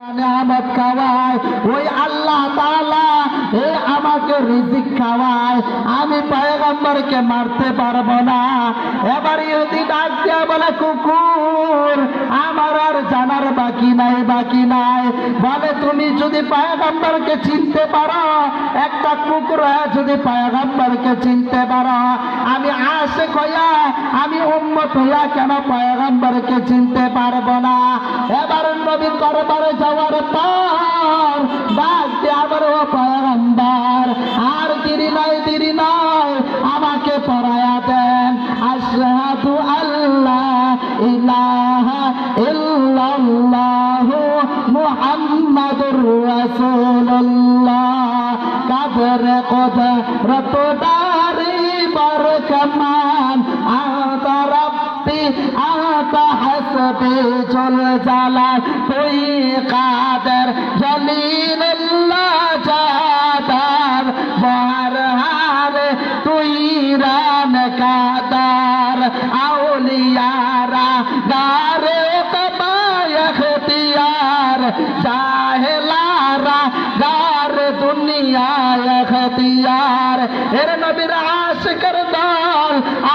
নিয়ামত খাওয়ায়, ওই আল্লাহ তাআলা, এ আমাকে রিজিক খাওয়ায়, আমি পয়গম্বরকে মারতে পারব না। এবার ইহুদি ডাক দিয়া বলে, কুকুর, আমার আর জানার বাকি নাই বাকি নাই। বলে, তুমি যদি পয়গম্বরকে চিনতে পারো, একটা কুকুর যদি পয়গম্বরকে চিনতে পারো, আমি আশেক হইয়া, আমি হইয়া কেন পয়গম্বরকে চিনতে পারব না? এবার নবী দরবারে যাওয়ার পর ডাক আবার, ও পয়গম্বর, আর দেরি নয় দেরি নয়, আমাকে পড়ায়া দেন। আশহাদু আল্লাহ ইলাহা ইল্লাল্লাহু মুহাম্মাদুর রাসূলুল্লাহ। কাদের কদরত দারি বরকমান আতা জল জালাল তুই কাদের জলিলুল্লাহ জাদার? বরহার তুই রান কাদার। আউলিয়ারা গারে কবায়খতিয়ার জাহেলারা গার দুনিয়ায় খতিয়ার। এর নবীর আশিকের দল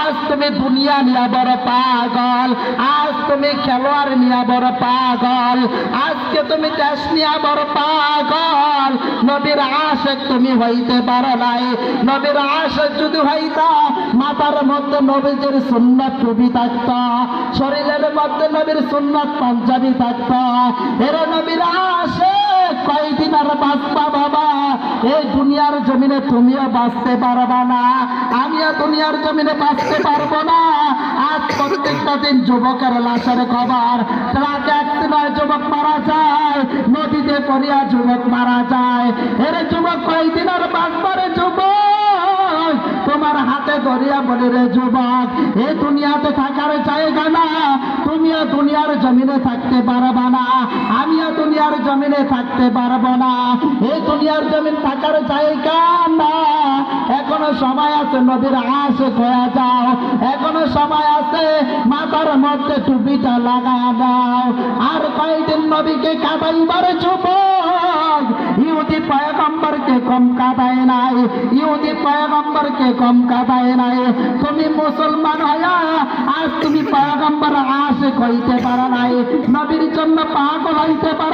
আজ তুমি দুনিয়া নিয়ে বড় পাগল। আজ তুমি খেলোয়াড় নিয়ে বড় পাগল। আজকে তুমি দেশ নিয়ে বড় পাগল। নবীর আশেক তুমি হইতে পারো নাই। নবীর আশেক যদি হইতা, মাথার মধ্যে নবীজির সুন্নত টুপি থাকত। শরীরের মধ্যে নবীর সুন্নত পাঞ্জাবি থাকত। এর নবীর আশেক কয়দিন আর বাঁচবা বাবা? এই দুনিয়ার জমিনে তুমিও বাঁচতে পারবা না। আমিও দুনিয়ার জমিনে বাঁচতে পারব না। আজ প্রত্যেকটা দিন যুবকের লাশের খবর ট্রাক অ্যাক্সিডেন্ট যুবক মারা যায়, নদীতে পড়িয়া যুবক মারা যায়। এর যুবক কয়দিন আর বাঁচবারে যুবক? তোমার হাতে ধরিয়া বলি রে যুবক এই দুনিয়াতে থাকার জায়গা না। তুমিও জমিনে থাকতে পারব না। আমিও দুনিয়ার জমিনে থাকতে পারব না। এই দুনিয়ার জমিন থাকার জায়গা না। এখনও সময় আছে নদীর আশে হয়ে যাও। এখনও সময় আছে মাথার মধ্যে টুপিটা লাগা দাও আর কয়দিন নবীকে কাটাইবার যুবক ইহুদি পয়গম্বরকে কম কাদায় নাই। ইহুদি পয়গম্বরকে কম কাদায় নাই। তুমি মুসলমান হয়া আজ তুমি পয়গম্বর আশে কইতে পারো নাই। নবীর জন্য পাগল হইতে পারো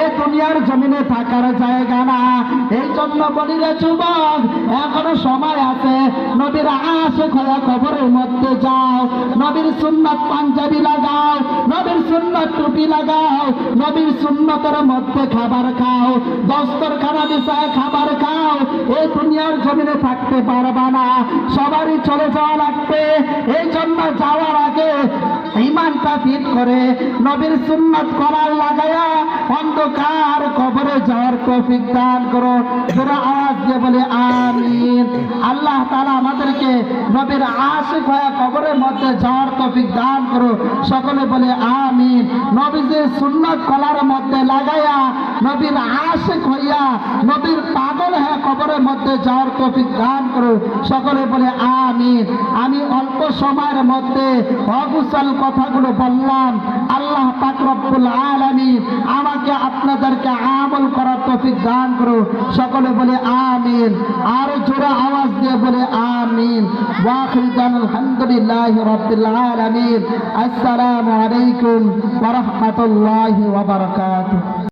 এই দুনিয়ার জমিনে থাকার জায়গা না। এই জন্য বলি রে যুবক, এখনও সময় আছে। নবীর আশে খোলা খবরের মধ্যে যাও। নবীর সুন্নত পাঞ্জাবি লাগাও। নবীর সুন্নত টুপি লাগাও। নবীর সুন্নতের মধ্যে খাবার খাও। দস্তর খানা বিছায় খাবার খাও। এই দুনিয়ার জমিনে থাকতে পারবা না। সবারই চলে যাওয়া লাগবে। এই জন্য যাওয়ার আগে ইমানটা ফিট করে নবীর সুন্নত করার লাগায়া অন্ধকার কবরে যাওয়ার তৌফিক দান করো। যারা আওয়াজ দিয়ে বলে, আমিন। আল্লাহ তাআলা আমাদেরকে নবীর আশিক হয়ে কবরের মধ্যে যাওয়ার তৌফিক দান করো। সকলে বলে, আমিন। সুন্নত কলার মধ্যে লাগাইয়া নবীর আশেক হইয়া, নবীর পাগল কবরের মধ্যে যাওয়ার তৌফিক দান করো। সকলে বলে আমি আমি অল্প সময়ের মধ্যে অগুসল কথাগুলো বললাম। আল্লাহ পাক আল আমি আমাকে আপনাদেরকে আমল করার তফিক দান করো। সকলে বলে আমিন। আর জোরে আওয়াজ দিয়ে বলে আমিন। ওয়াখির দান আলহামদুলিল্লাহি রাব্বিল আলামিন। আসসালামু আলাইকুম ওয়া রাহমাতুল্লাহি ওয়া বারাকাতুহু।